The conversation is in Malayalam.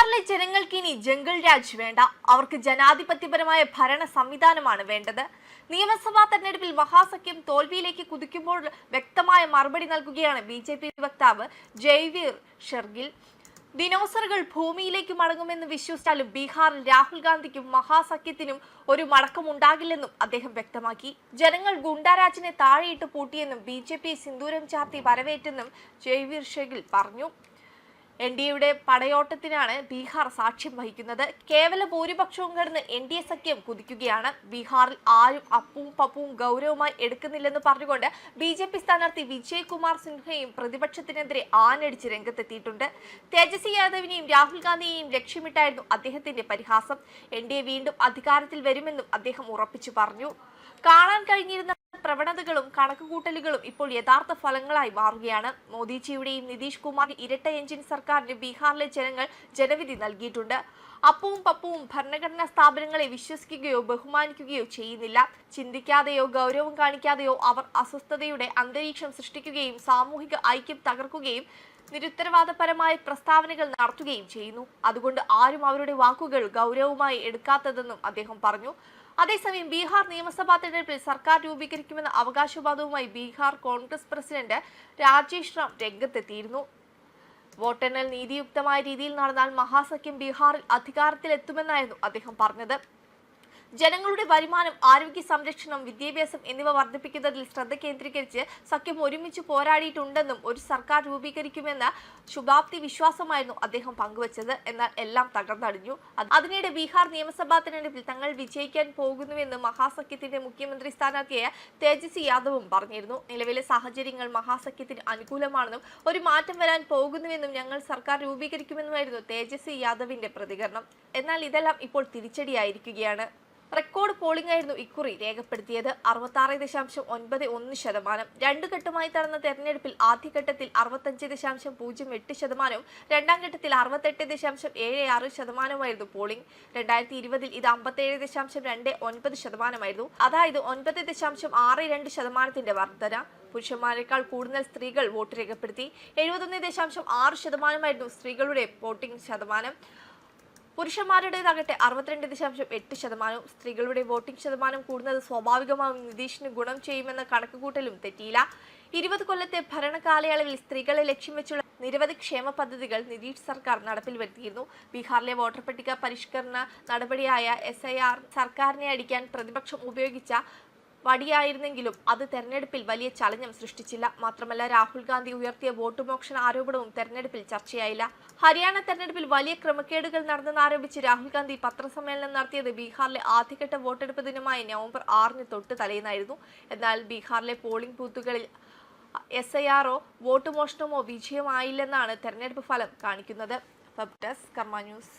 ബീഹാറിലെ ജനങ്ങൾക്ക് ഇനി ജംഗിൾ രാജ് വേണ്ട. അവർക്ക് ജനാധിപത്യപരമായ ഭരണ സംവിധാനമാണ് വേണ്ടത്. നിയമസഭാ തെരഞ്ഞെടുപ്പിൽ മഹാസഖ്യം തോൽവിയിലേക്ക് കുതിക്കുമ്പോൾ വ്യക്തമായ മറുപടി നൽകുകയാണ് ബി ജെ പി വക്താവ് ജയ്വീർ ഷെർഗിൽ. ദിനോസറുകൾ ഭൂമിയിലേക്ക് മടങ്ങുമെന്ന് വിശ്വസിച്ചാലും ബീഹാറിൽ രാഹുൽ ഗാന്ധിക്കും മഹാസഖ്യത്തിനും ഒരു മടക്കമുണ്ടാകില്ലെന്നും അദ്ദേഹം വ്യക്തമാക്കി. ജനങ്ങൾ ഗുണ്ടാരാജിനെ താഴെയിട്ട് പൂട്ടിയെന്നും ബി ജെ പി സിന്ദൂരം ചാർത്തി വരവേറ്റെന്നും ജയ്വീർ ഷെഗിൽ പറഞ്ഞു. എൻ ഡി എയുടെ പടയോട്ടത്തിനാണ് ബീഹാർ സാക്ഷ്യം വഹിക്കുന്നത്. കേവല ഭൂരിപക്ഷവും കടന്ന് എൻ ഡി എ സഖ്യം കുതിക്കുകയാണ്. ബീഹാറിൽ ആരും അപ്പവും പപ്പവും ഗൗരവമായി എടുക്കുന്നില്ലെന്ന് പറഞ്ഞുകൊണ്ട് ബി ജെ പി സ്ഥാനാർത്ഥി വിജയ് കുമാർ സിൻഹയും പ്രതിപക്ഷത്തിനെതിരെ ആനടിച്ച് രംഗത്തെത്തിയിട്ടുണ്ട്. തേജസ്വി യാദവിനെയും രാഹുൽ ഗാന്ധിയെയും ലക്ഷ്യമിട്ടായിരുന്നു അദ്ദേഹത്തിന്റെ പരിഹാസം. എൻ ഡി എ വീണ്ടും അധികാരത്തിൽ വരുമെന്നും അദ്ദേഹം ഉറപ്പിച്ചു പറഞ്ഞു. കാണാൻ കഴിഞ്ഞിരുന്ന പ്രവണതകളും കണക്കുകൂട്ടലുകളും ഇപ്പോൾ യഥാർത്ഥ ഫലങ്ങളായി മാറുകയാണ്. മോദിജിയുടെയും നിതീഷ് കുമാർ ഇരട്ട എഞ്ചിൻ സർക്കാരിന് ബീഹാറിലെ ജനങ്ങൾ ജനവിധി നൽകിയിട്ടുണ്ട്. അപ്പവും പപ്പവും ഭരണഘടനാ സ്ഥാപനങ്ങളെ വിശ്വസിക്കുകയോ ബഹുമാനിക്കുകയോ ചെയ്യുന്നില്ല. ചിന്തിക്കാതെയോ ഗൗരവം കാണിക്കാതെയോ അവർ അസ്വസ്ഥതയുടെ അന്തരീക്ഷം സൃഷ്ടിക്കുകയും സാമൂഹിക ഐക്യം തകർക്കുകയും നിരുത്തരവാദപരമായ പ്രസ്താവനകൾ നടത്തുകയും ചെയ്യുന്നു. അതുകൊണ്ട് ആരും അവരുടെ വാക്കുകൾ ഗൗരവമായി എടുക്കാത്തതെന്നും അദ്ദേഹം പറഞ്ഞു. അതേസമയം ബീഹാർ നിയമസഭാ തെരഞ്ഞെടുപ്പിൽ സർക്കാർ രൂപീകരിക്കുമെന്ന അവകാശവാദവുമായി ബീഹാർ കോൺഗ്രസ് പ്രസിഡന്റ് രാജേഷ് റാം രംഗത്തെത്തിയിരുന്നു. വോട്ടെണ്ണൽ നീതിയുക്തമായ രീതിയിൽ നടന്നാൽ മഹാസഖ്യം ബീഹാറിൽ അധികാരത്തിലെത്തുമെന്നായിരുന്നു അദ്ദേഹം പറഞ്ഞത്. ജനങ്ങളുടെ വരുമാനം ആരോഗ്യ സംരക്ഷണം വിദ്യാഭ്യാസം എന്നിവ വർദ്ധിപ്പിക്കുന്നതിൽ ശ്രദ്ധ കേന്ദ്രീകരിച്ച് സഖ്യം ഒരുമിച്ച് പോരാടിയിട്ടുണ്ടെന്നും ഒരു സർക്കാർ രൂപീകരിക്കുമെന്ന ശുഭാപ്തി വിശ്വാസമായിരുന്നു അദ്ദേഹം പങ്കുവച്ചത്. എന്നാൽ എല്ലാം തകർന്നടിഞ്ഞു. അത് അതിനിടെ ബീഹാർ നിയമസഭാ തെരഞ്ഞെടുപ്പിൽ തങ്ങൾ വിജയിക്കാൻ പോകുന്നുവെന്ന് മഹാസഖ്യത്തിന്റെ മുഖ്യമന്ത്രി സ്ഥാനാർത്ഥിയായ തേജസ്വി യാദവും പറഞ്ഞിരുന്നു. നിലവിലെ സാഹചര്യങ്ങൾ മഹാസഖ്യത്തിന് അനുകൂലമാണെന്നും ഒരു മാറ്റം വരാൻ പോകുന്നുവെന്നും ഞങ്ങൾ സർക്കാർ രൂപീകരിക്കുമെന്നുമായിരുന്നു തേജസ്വി യാദവിന്റെ പ്രതികരണം. എന്നാൽ ഇതെല്ലാം ഇപ്പോൾ തിരിച്ചടിയായിരിക്കുകയാണ്. റെക്കോർഡ് പോളിംഗ് ആയിരുന്നു ഇക്കുറി രേഖപ്പെടുത്തിയത്. അറുപത്തി ദശാംശം ഒൻപത് ഒന്ന് ശതമാനം. രണ്ടു ഘട്ടമായി നടന്ന തെരഞ്ഞെടുപ്പിൽ ആദ്യഘട്ടത്തിൽ അറുപത്തഞ്ച് ദശാംശം പൂജ്യം എട്ട് ശതമാനവും രണ്ടാം ഘട്ടത്തിൽ അറുപത്തെട്ട് ദശാംശം ഏഴ് ആറ് ശതമാനവുമായിരുന്നു പോളിംഗ് രണ്ടായിരത്തി ഇരുപതിൽ ഇത് അമ്പത്തേഴ് ദശാംശം രണ്ട് ഒൻപത് ശതമാനമായിരുന്നു. അതായത് ഒൻപത് ദശാംശം ആറ് രണ്ട് ശതമാനത്തിന്റെ വർധന. പുരുഷന്മാരെക്കാൾ കൂടുതൽ സ്ത്രീകൾ വോട്ട് രേഖപ്പെടുത്തി. എഴുപത്തൊന്ന് ദശാംശം ആറ് ശതമാനമായിരുന്നു സ്ത്രീകളുടെ വോട്ടിംഗ് ശതമാനം. പുരുഷന്മാരുടേതാകട്ടെ അറുപത്തിരണ്ട് ദശാംശം എട്ട് ശതമാനവും സ്ത്രീകളുടെ വോട്ടിംഗ് ശതമാനം കൂടുന്നത് സ്വാഭാവികമായും നിതീഷിന് ഗുണം ചെയ്യുമെന്ന കണക്കുകൂട്ടലും തെറ്റിയില്ല. ഇരുപത് കൊല്ലത്തെ ഭരണകാലയളവിൽ സ്ത്രീകളെ ലക്ഷ്യം വെച്ചുള്ള നിരവധി ക്ഷേമ പദ്ധതികൾ നിതീഷ് സർക്കാർ നടപ്പിൽ വരുത്തിയിരുന്നു. ബീഹാറിലെ വോട്ടർ പട്ടിക പരിഷ്കരണ നടപടിയായ എസ് സർക്കാരിനെ അടിക്കാൻ പ്രതിപക്ഷം ഉപയോഗിച്ച വടിയായിരുന്നെങ്കിലും അത് തെരഞ്ഞെടുപ്പിൽ വലിയ ചലനം സൃഷ്ടിച്ചില്ല. മാത്രമല്ല രാഹുൽ ഗാന്ധി ഉയർത്തിയ വോട്ട് മോഷണ ആരോപണവും തെരഞ്ഞെടുപ്പിൽ ചർച്ചയായില്ല. ഹരിയാന തെരഞ്ഞെടുപ്പിൽ വലിയ ക്രമക്കേടുകൾ നടന്നെന്നാരോപിച്ച് രാഹുൽ ഗാന്ധി പത്രസമ്മേളനം നടത്തിയത് ബീഹാറിലെ ആദ്യഘട്ട വോട്ടെടുപ്പ് ദിനമായ നവംബർ ആറിന് തൊട്ട് തലേന്നായിരുന്നു. എന്നാൽ ബീഹാറിലെ പോളിംഗ് ബൂത്തുകളിൽ എസ് ഐ ആറോ വോട്ട് മോഷണമോ വിജയമായില്ലെന്നാണ് തെരഞ്ഞെടുപ്പ് ഫലം കാണിക്കുന്നത്. വെബ് ഡെസ്ക് കർമ്മ ന്യൂസ്